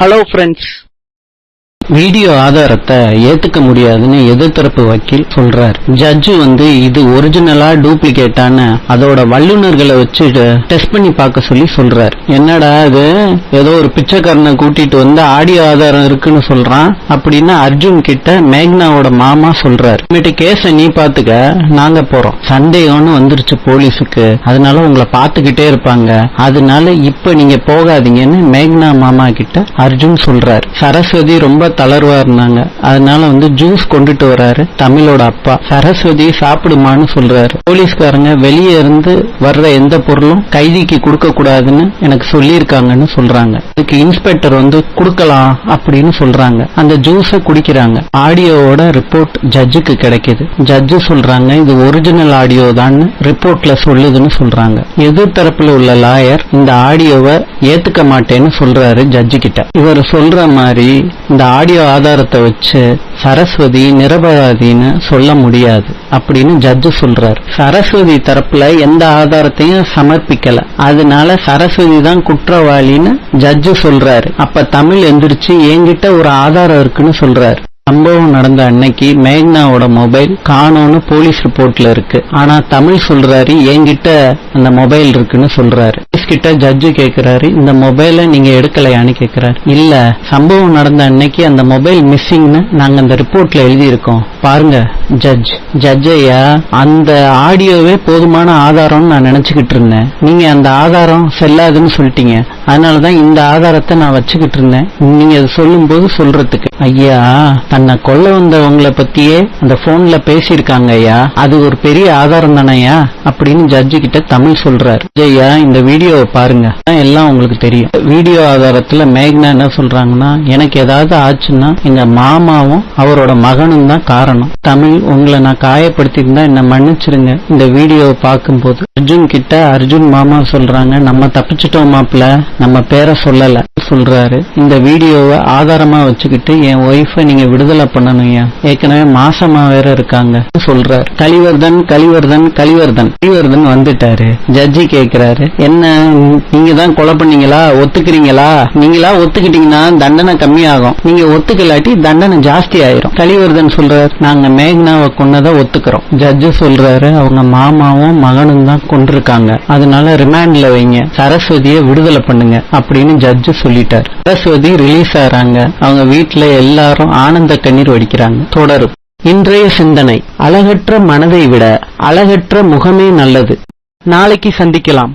Hello friends. Video ஆதாரத்தை ஏத்துக்க முடியாதுன்னு எதிர்த்தரப்பு வக்கீல் சொல்றார். ஜட்ஜு வந்து இது ஒரிஜினலா டூப்ளிகேட்டான அதோட வல்லுநர்களை வச்சு டெஸ்ட் பண்ணி பார்க்க சொல்லி சொல்றார். என்னடா இது? ஏதோ ஒரு பிச்சைக்காரனை கூட்டிட்டு வந்து ஆடியோ ஆதாரம் இருக்குன்னு சொல்றான் அப்படின்னு அர்ஜுன் கிட்ட மேக்னாவோட மாமா சொல்றாரு. இனிமேட்டு கேஸ நீ பாத்துக்க நாங்க போறோம். சந்தேகம்னு வந்துருச்சு போலீஸுக்கு. அதனால உங்களை பாத்துக்கிட்டே இருப்பாங்க. அதனால இப்ப நீங்க போகாதீங்கன்னு மேக்னா மாமா கிட்ட அர்ஜுன் சொல்றாரு. சரஸ்வதி ரொம்ப தளர்வா இருந்தாங்க அதனால வந்து ஜூஸ் கொண்டுட்டு வராரு. தமிழோட அப்பா. சரஸ்வதி சாப்பிடுமான்னு சொல்றாரு. போலீஸ்காரங்க வெளியே இருந்து வர்ற எந்த பொருளும் கைதிக்கு கொடுக்க கூடாதுன்னு எனக்கு சொல்லியிருக்காங்கன்னு சொல்றாங்க. இதுக்கு இன்ஸ்பெக்டர் வந்து கொடுக்கலாம் அப்படின்னு சொல்றாங்க. அந்த ஜூஸ குடிக்கிறாங்க. ஆடியோவோட ரிப்போர்ட் ஜட்ஜுக்கு கிடைக்குது. ஜட்ஜு சொல்றாங்க இது ஒரிஜினல் ஆடியோ தான் ரிப்போர்ட்ல சொல்லுதுன்னு சொல்றாங்க. எதிர்த்தரப்புல உள்ள லாயர் இந்த ஆடியோவை ஏத்துக்க மாட்டேன்னு சொல்றாரு ஜட்ஜு கிட்ட. இவர் சொல்ற மாதிரி இந்த ஆடியோ ஆதாரத்தை வச்சு சரஸ்வதி நிரபராதின்னு சொல்ல முடியாது அப்படின்னு ஜட்ஜு சொல்றாரு. சரஸ்வதி தரப்புல எந்த ஆதாரத்தையும் சமர்ப்பிக்கல. அதனால சரஸ்வதி தான் குற்றவாளின்னு ஜட்ஜு சொல்றாரு. அப்ப தமிழ் எந்திரிச்சு என்கிட்ட ஒரு ஆதாரம் இருக்குன்னு சொல்றாரு. சம்பவம் நடந்த அன்னைக்கு மேக்னாவோட மொபைல் காணோன்னு போலீஸ் ரிப்போர்ட்ல இருக்கு. ஆனா தமிழ் சொல்றாரு என்கிட்ட அந்த மொபைல் இருக்குன்னு சொல்றாரு. கிட்ட ஜட்ஜு கேட்கிறாரு இந்த மொபைலை நீங்க எடுக்கலையான்னு கேட்கிறாரு இல்ல சம்பவம் நடந்த அன்னைக்கு அந்த மொபைல் மிஸ்ஸிங்னு நாங்க அந்த ரிப்போர்ட்ல எழுதி இருக்கோம் பாருங்க ஜட்ஜ் ஜட்ஜ் ஐயா அந்த ஆடியோவே போதுமான ஆதாரம்னு நான் நினைச்சுக்கிட்டு இருந்தேன். நீங்க அந்த ஆதாரம் செல்லாதுன்னு சொல்லிட்டீங்க. அதனால தான் இந்த ஆதாரத்தை நான் வச்சுக்கிட்டு இருந்தேன். நீங்க அதை சொல்லும்போது சொல்றதுக்கு ஐயா தன்னை கொல்ல வந்தவங்களை பத்தியே அந்த போன்ல பேசியிருக்காங்க ஐயா. அது ஒரு பெரிய ஆதாரம் தானயா அப்படின்னு ஜட்ஜு கிட்ட தமிழ் சொல்றாரு. ஐயா இந்த வீடியோவை பாருங்க. அதான் எல்லாம் உங்களுக்கு தெரியும். வீடியோ ஆதாரத்துல மேக்னா என்ன சொல்றாங்கன்னா எனக்கு ஏதாவது ஆச்சுன்னா எங்க மாமாவும் அவரோட மகனும் தான் காரணம். தமிழ் உங்களை நான் காயப்படுத்திருந்தா என்ன மன்னிச்சிருங்க. இந்த வீடியோவை பார்க்கும்போது அர்ஜுன் கிட்ட அர்ஜுன் மாமா சொல்றாங்க நம்ம தப்பிச்சிட்டோம் மாப்ள நம்ம பேரை சொல்லல. சொல்றாரு. இந்த வீடியோவை ஆதாரமா வச்சுக்கிட்டு என் ஒய்ஃபை நீங்க விடுதலை பண்ணணும்யா ஏற்கனவே மாசமா வேற இருக்காங்க. சொல்றாரு. கலிவர்தன் கலிவர்தன் கலிவர்தன். கலிவர்தன் வந்துட்டாரு. ஜட்ஜி கேக்குறாரு. என்ன நீங்க தான் கொலை பண்ணீங்களா? ஒத்துக்கிறீங்களா? நீங்களா ஒத்துக்கிட்டீங்கன்னா தண்டனை கம்மியாகும். நீங்க ஒத்துக்கலாட்டி தண்டனை ஜாஸ்தி ஆயிரும். கலிவர்தன் சொல்றாரு நாங்க மேக்னாவை கொன்னதை ஒத்துக்கிறோம். ஜட்ஜு சொல்றாரு அவங்க மாமாவும் மகனும் தான் கொண்டிருக்காங்க அதனால ரிமாண்ட்ல வைங்க. சரஸ்வதியை விடுதலை பண்ணுங்க. அப்படின்னு ஜட்ஜு சொல்லிட்டார். சரஸ்வதி ரிலீஸ் ஆறாங்க. அவங்க வீட்டுல எல்லாரும் ஆனந்த கண்ணீர் வடிக்கிறாங்க. தொடரும் இன்றைய சிந்தனை. அழகற்ற மனதை விட அழகற்ற முகமே நல்லது. நாளைக்கு சந்திக்கலாம்.